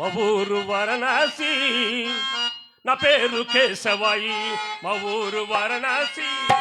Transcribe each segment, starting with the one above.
మా ఊరు వారణాసి. నా పేరు కేశవాయి. మా ఊరు వారణాసి.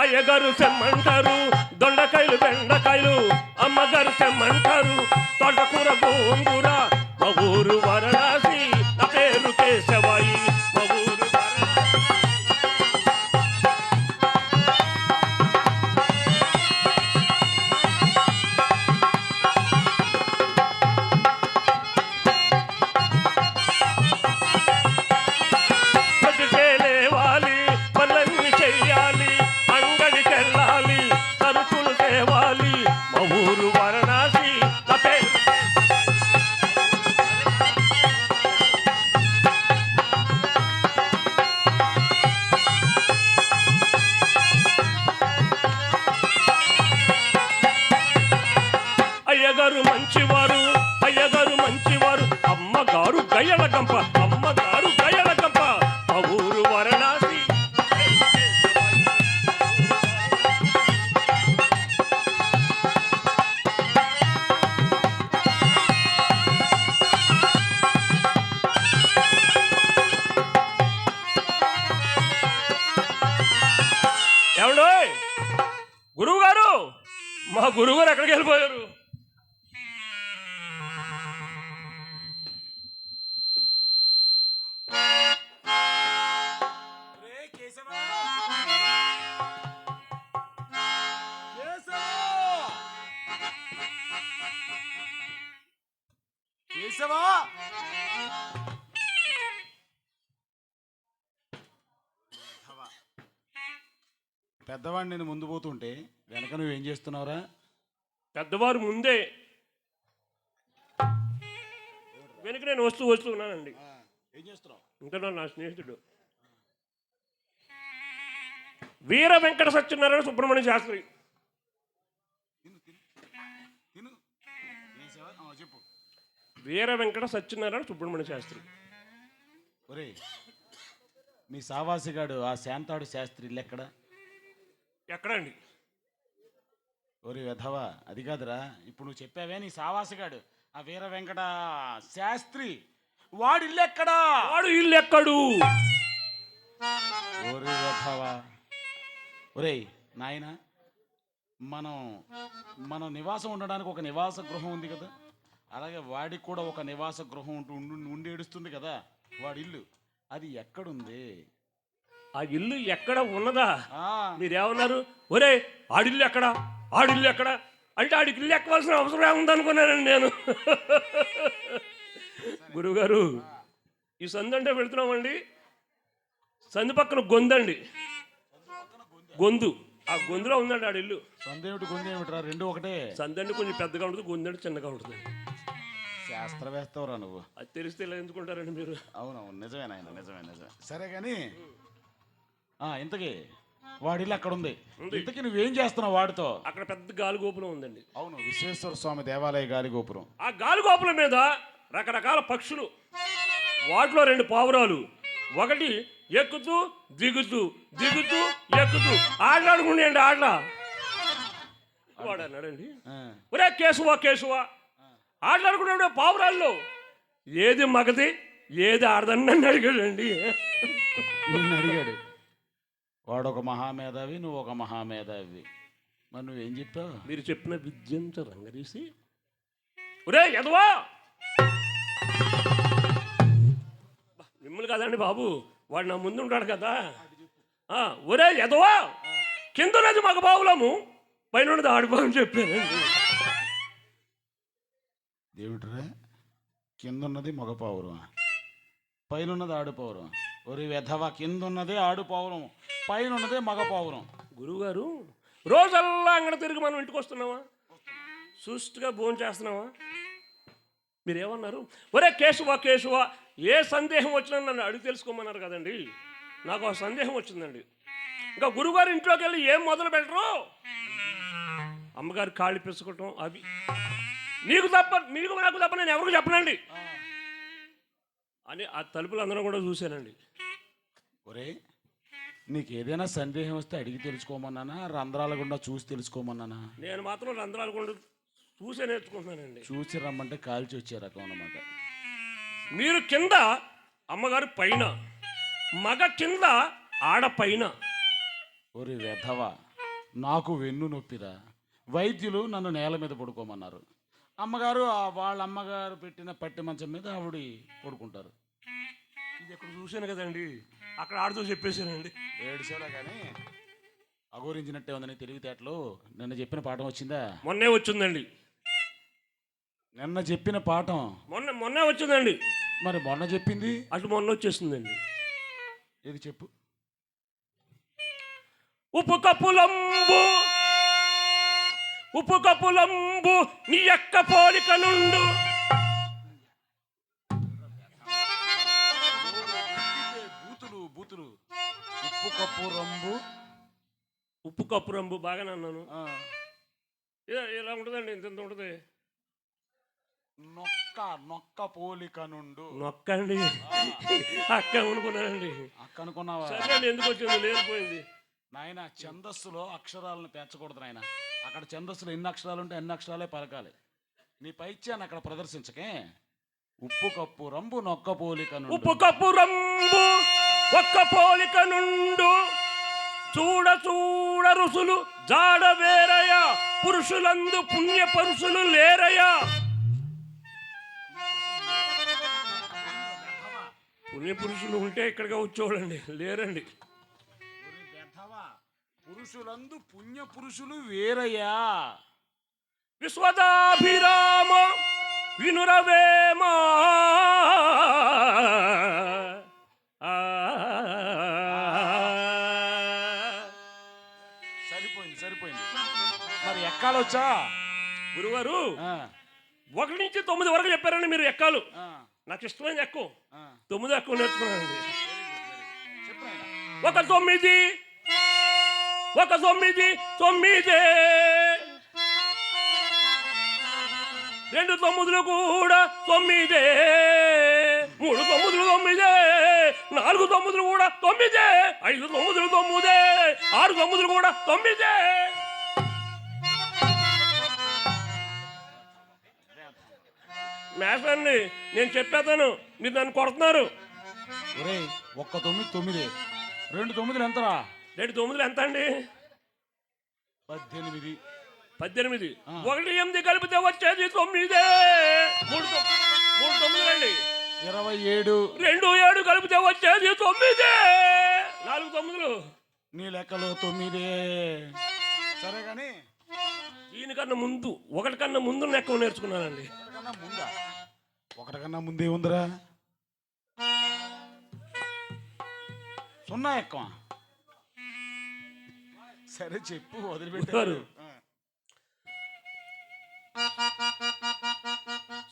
అయ్యగారు సెమ్మంటారు దొండకాయలు బెండకాయలు. అమ్మగారు సెమ్మంటారు తోటకూర గోంగూర మా ఊరు వారణాసి నా పేరు కేశవాయి. అయ్యగారు మంచివారు అయ్యగారు మంచివారు. అమ్మగారు గయ్యల గంప అమ్మగారు గయ్యల గంప ఊరు వారణాసి. ఏమండో గురువు గారు మా గురువు గారు ఎక్కడికి వెళ్ళిపోయారు? కేశవా. పెద్దవాడిని నేను ముందు పోతుంటే వెనక నువ్వేం చేస్తున్నావురా? పెద్దవారు ముందే వెనుక నేను వస్తూ వస్తూ ఉన్నానండి. ఏం చేస్తున్నావు? ఇంకా నా స్నేహితుడు. వీర వెంకట సత్యనారాయణ సుబ్రహ్మణ్య శాస్త్రి. చెప్పు. వీర వెంకట సత్యనారాయణ సుబ్రహ్మణ్య శాస్త్రి. ఒరే మీ సావాసిగాడు ఆ శాంతాడు శాస్త్రి ఇల్లు ఎక్కడ? ఎక్కడండి? ఒరే వెధవా అది కాదురా ఇప్పుడు నువ్వు చెప్పావే నీ సావాసిగాడు ఆ వీర వెంకట శాస్త్రి వాడి ఇల్లు ఎక్కడా? వాడు ఇల్లు ఎక్కడు? ఒరే వెధవా ఒరేయ్ నాయన మనం మనం నివాసం ఉండడానికి ఒక నివాస గృహం ఉంది కదా? అలాగే వాడికి కూడా ఒక నివాస గృహం ఉంటూ ఉండి ఉండి ఏడుస్తుంది కదా వాడి ఇల్లు. అది ఎక్కడుంది? ఆ ఇల్లు ఎక్కడ ఉన్నదా? ఆ, మీరేమన్నారు? ఒరే ఆడిల్లు ఎక్కడ? ఆడిల్లు ఎక్కడ? అంటే ఆడికి ఇల్లు ఎక్కవలసిన అవసరం ఏముందనుకున్నానండి నేను. గురువుగారు ఈ సందు అంటే వెళ్తున్నామండి. సందు పక్కన గొందండి. గొంతు. ఆ గొంతులో ఉందండి ఆడి ఇల్లు. సొందేమిటి గుందేమిట్రా రెండు ఒకటే. సందండి కొంచెం పెద్దగా ఉంటుంది గొంతండి చిన్నగా ఉంటుంది. శాస్త్రవేత్తవరా నువ్వు. అది తెలిస్తే ఇలా ఎందుకుంటారండి మీరు? అవునవును నిజమే నాయన నిజమే నిజమే. సరే కానీ ఆ, ఇంతకీ వాడిల్లు అక్కడ ఉంది. ఉంది. ఇంతకీ నువ్వేం చేస్తున్నావు వాడితో? అక్కడ పెద్ద గాలి గోపురం ఉందండి. అవును విశ్వేశ్వర స్వామి దేవాలయ గాలి గోపురం. ఆ గాలి గోపురం మీద రకరకాల పక్షులు వాటిలో రెండు పావురాలు ఒకటి ఎక్కుతూ దిగుతూ దిగుతూ ఎక్కుతూ. ఆటలాడుకుండేయండి ఆటల వాడు అన్నాడండి ఒరే కేశవ కేశవ. ఆటలాడుకునే పావురాల్లో ఏది మగది ఏది ఆడదని నన్ను అడిగాడండి. నిన్ను అడిగాడు. వాడు ఒక మహామేధావి నువ్వు ఒక మహామేధావి. మరి నువ్వేం చెప్పావు? మీరు చెప్పిన విద్యంత రంగరీసి ఒరే ఎదవా కదండి బాబు. వాడు నా ముందు ఉంటాడు కదా ఒరే ఎదవా కింద ఉన్నది మగ బావులము. పైన ఉన్నది ఆడిపోవని చెప్పానండి దేవుడ్రా కింద ఉన్నది మగ పావురం పైన ఉన్నది ఆడు పావురం ఒరి వెధవ కింద ఉన్నదే ఆడు పావురం పైన ఉన్నదే మగ పావురం. గురువుగారు రోజల్లా అంగడ తిరిగి మనం ఇంటికి వస్తున్నావా? సుష్టిగా భోజనం చేస్తున్నావా మీరేమన్నారు? ఒరే కేశవ కేశవ ఏ సందేహం వచ్చినా నన్ను అడిగి తెలుసుకోమన్నారు కదండి. నాకు ఆ సందేహం వచ్చిందండి. ఇంకా గురుగారు ఇంట్లోకి వెళ్ళి ఏం మొదలు పెట్టరు? అమ్మగారు కాళ్ళు పిసుకటం అవి. నీకు తప్ప మీకు నాకు తప్ప నేను ఎవరికి చెప్పనండి. అని ఆ తలుపులు అందరం కూడా చూశానండి ఒరే నీకు ఏదైనా సందేహం వస్తే అడిగి తెలుసుకోమన్నానా? రంధ్రాల గుండా చూసి తెలుసుకోమన్నానా? నేను మాత్రం రంధ్రాలు కూడా చూసే నేర్చుకుంటున్నానండి. చూసి రమ్మంటే కాల్చి వచ్చే రకం అన్నమాట. మీరు కింద అమ్మగారు పైన మగ కింద ఆడ పైన. ఒరి వెధవా నాకు వెన్ను నొప్పిరా. వైద్యులు నన్ను నేల మీద పడుకోమన్నారు. అమ్మగారు ఆ వాళ్ళ అమ్మగారు పెట్టిన పట్టి మంచం మీద ఆవిడ పడుకుంటారు. ఇది ఎక్కడ చూశాను కదండి. అక్కడ ఆడుతూ చెప్పేశానండి. ఏడుసేలా కానీ అఘోరించినట్టే ఉందని తెలివితేటలు నిన్న చెప్పిన పాఠం వచ్చిందా? మొన్నే వచ్చిందండి. నిన్న చెప్పిన పాఠం. మొన్న మొన్నే వచ్చిందండి. మరి మొన్న చెప్పింది? అటు మొన్న వచ్చేసిందండి. ఏది చెప్పు. ఉప్పు కప్పులంబు ఉప్పు కప్పులంబు నీ యొక్క పోలిక నుండు. బూతులు బూతులు. ఉప్పు కప్పు రంబు. ఉప్పు కప్పు రంబు బాగానే అన్నాను. ఇలా- ఉంటుందండి ఇంత ఉంటుంది. నొక్క నొక్క పోలిక నుండు. నొక్కండి. అక్క అనుకున్నానండి అక్క అనుకున్నావా? సరే ఎందుకు వచ్చింది లేనిపోయింది. నాయన ఛందస్సులో అక్షరాలను పెంచకూడదు నాయన. అక్కడ ఛందస్సులో ఎన్ని అక్షరాలు ఉంటే అన్ని అక్షరాలే పలకాలి. నీ పైత్యాన్ని అక్కడ ప్రదర్శించకే. ఉప్పు కప్పు రంబు నొక్క పోలిక నుండు. ఉప్పు కప్పు రంబు ఒక్క పోలిక నుండు. చూడ చూడ రుసులు జాడ వేరయ పురుషులందు పుణ్య పరుషులు లేరయ్యా. పుణ్య పురుషులు ఉంటే ఇక్కడికి వచ్చేవాళ్ళండి. లేరండి. పురుషులందు పుణ్య పురుషులు వేరయ్యా. విశ్వదాభిరామ వినురవేమా. సరిపోయింది సరిపోయింది. మరి ఎక్కాలొచ్చా? గురువారు ఒకటి నుంచి తొమ్మిది వరకు చెప్పారండి మీరు ఎక్కాలు. నాకు ఇష్టమైన ఎక్కువ. తొమ్మిది ఎక్కువ నేర్చుకున్నానండి. ఒక తొమ్మిది. ఒక తొమ్మిది తొమ్మిది. రెండు తొమ్మిదిలు కూడా తొమ్మిదే. మూడు తొమ్మిదిలు తొమ్మిదే. నాలుగు తొమ్మిదిలు కూడా తొమ్మిదే. ఐదు తొమ్మిదిలు తొమ్మిదే. ఆరు తొమ్మిదిలు కూడా తొమ్మిదే. అండి నేను చెప్పేతాను మీరు నన్ను కొడుతున్నారు. ఒరేయ్ ఒక్క తొమ్మిది తొమ్మిది. రెండు తొమ్మిదిలు ఎంతరా? రెండు తొమ్మిదిలు ఎంత అండి పద్దెనిమిది. పద్దెనిమిది. ఒకటి ఎనిమిది కలిపితే వచ్చేది తొమ్మిదే. మూడు మూడు తొమ్మిది అండి ఇరవై ఏడు. రెండు ఏడు కలిపితే వచ్చేది తొమ్మిదే. నాలుగు తొమ్మిదిలు. నీ లెక్కలో తొమ్మిదే. సరే కానీ దీనికన్నా ముందు ఒకటి కన్నా ముందు లెక్క నేర్చుకున్నానండి. ముందా? ఒకటికన్నా ముందే ఉందిరా. సున్నా ఎక్కువ. సరే చెప్పు వదిలిపెట్టారు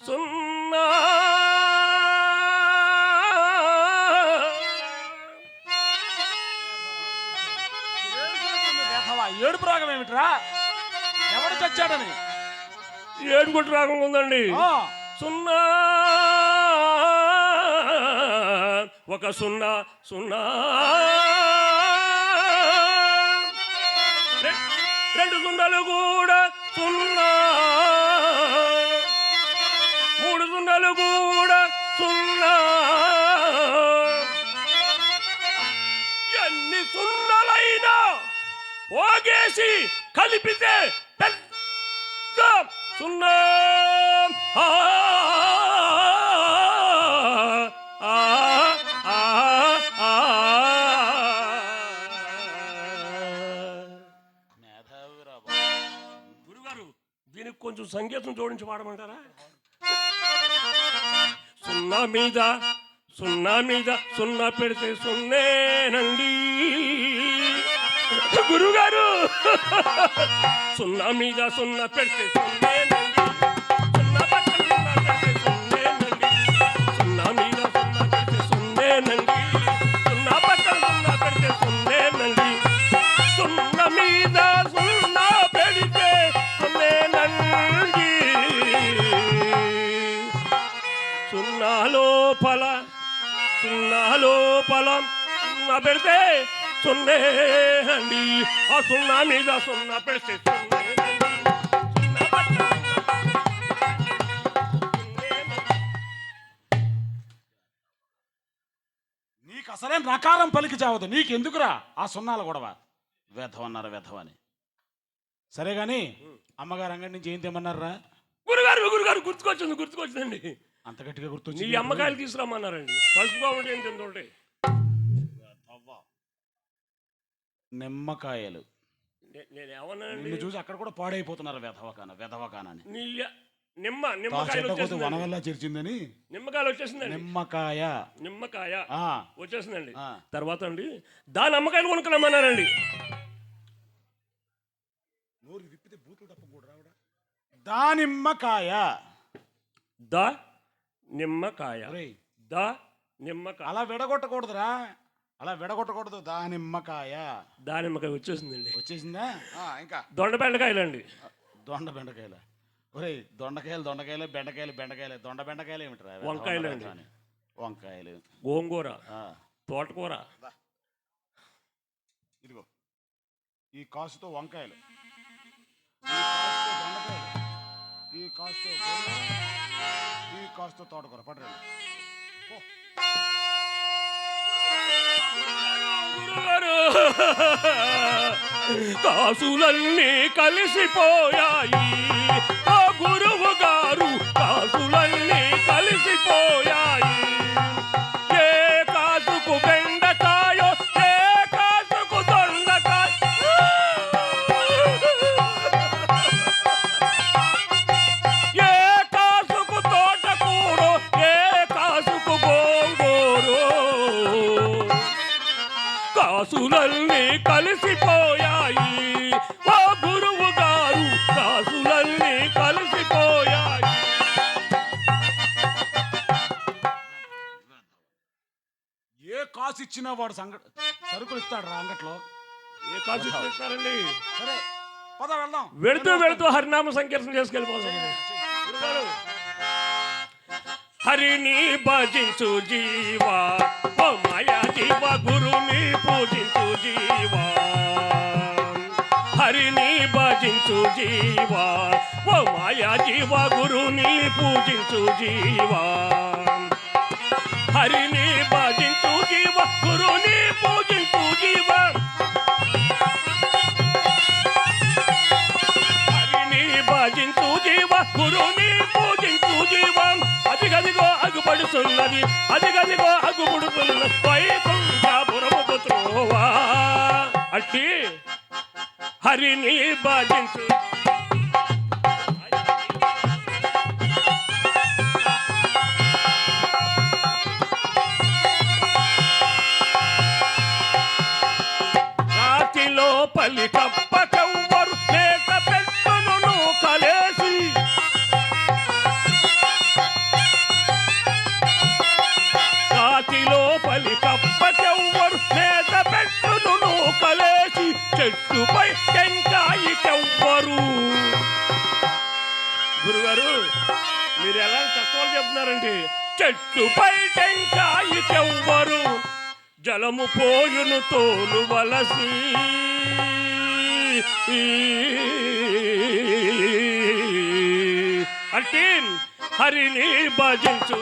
సున్నా. ఏడుపు రాగం ఏమిట్రా? ఎవడు చచ్చాడని? ఏడుగుంటు రాగం ఉందండి. సున్నా. ఒక సున్నా సున్నా. రెండు సున్నాలు కూడా సున్నా. మూడు సున్నాలు కూడా సున్నా. ఎన్ని సున్నలైనా పోగేసి కలిపితే పెద్ద సున్నా. సంగీతం జోడించి పాడమంటారా? సున్నా మీద సున్నా మీద సున్నా పెడితే సున్నేనండి. గురుగారు! సున్నా మీద సున్నా పెడితే సున్నే పెడితే సున్నే అండి. ఆ సున్నా మీద సున్నా పెడితే. నీకు అసలే నకారం పలికి చావదు. నీకెందుకురా ఆ సున్నాల గొడవ? వ్యధం అన్నారు వ్యధం అని సరే గాని అమ్మగారు అంగడి నుంచి ఏం తెమ్మన్నారా గురుగారు గురుగారు గుర్తుకొచ్చింది గుర్తుకొచ్చిందండి. అంత గట్టిగా నీ గుర్తొచ్చి అమ్మకాయలు తీసుకురమ్మన్నారండి. పసుపుగా ఉంటే ఏం నిమ్మకాయలు. నే- నేను ఏమన్నానండి? నిన్ను చూసి అక్కడ కూడా పాడైపోతున్నారు వెధవకాన వెధవకాన అని నీ నిమ్మ తా నిమ్మకాయలు చేర్చిందని? నిమ్మకాయలు వచ్చేసిందండి. నిమ్మకాయ. నిమ్మకాయ ఆ. వచ్చేసిందండి. ఆ. తర్వాత అండి దాని అమ్మకాయలు కొనుక్కురమ్మన్నారండి దానిమ్మకాయ. దా నిమ్మకాయ. ఒరేయ్, దా నిమ్మకాయ. అలా విడగొట్టకూడదురా. అలా విడగొట్టకూడదు. దానిమ్మకాయ. దానిమ్మకాయ వచ్చేసిందండి. వచ్చేసిందా? ఇంకా. దొండబెండకాయలండి దొండ బెండకాయలు? ఒరేయ్ దొండకాయలు దొండకాయలు బెండకాయలు బెండకాయలు దొండ బెండకాయలు ఏమిటిరా వంకాయలు అండి. వంకాయలు. గోంగూర తోటకూర. ఇదిగో. ఈ కాసుతో వంకాయలు. ఈ కాసుతో ఈ కాసుతో తోటకూర. పడరండి కాసులన్నీ కలిసిపోయాయి. ఆ గురువు గారు కాసులన్నీ కలిసిపోయాయి. కలిసిపోయాయి. ఓ గురువు గారు కలిసిపోయాయి. ఏ కాసు ఇచ్చినా వాడు సంగ సరుకులు ఇస్తాడు రా అంగట్లో. ఏ కాసు ఇస్తారండి సరే పద వెళ్దాం. వెళుతూ వెళుతూ హరినామ సంకీర్తన చేసుకెళ్ళిపోతాం హరిని భజించు జీవా ఓ మాయా జీవ గురుని పూజించు జీవా హరిని భజించు జీవా ఓ మాయా జీవ గురుని పూజించు జీవా హరిని భజించు జీవ గురుని పూజించు జీవా హరిని భజించు జీవ గురుని పూజించు జీవం అది గదిగో అగుపడుతున్నది అది గదిగో అగుపడుతున్నది వైకుంఠపురముకు త్రోవా అట్టి హరిని భజించు రాతిలో గురుగారు మీరు ఎలా తత్వాలు చెప్తున్నారండి చెట్టుపై టెంకాయికెవ్వరు జలము పోయును తోలు వలసి. అంటే హరిని భజించు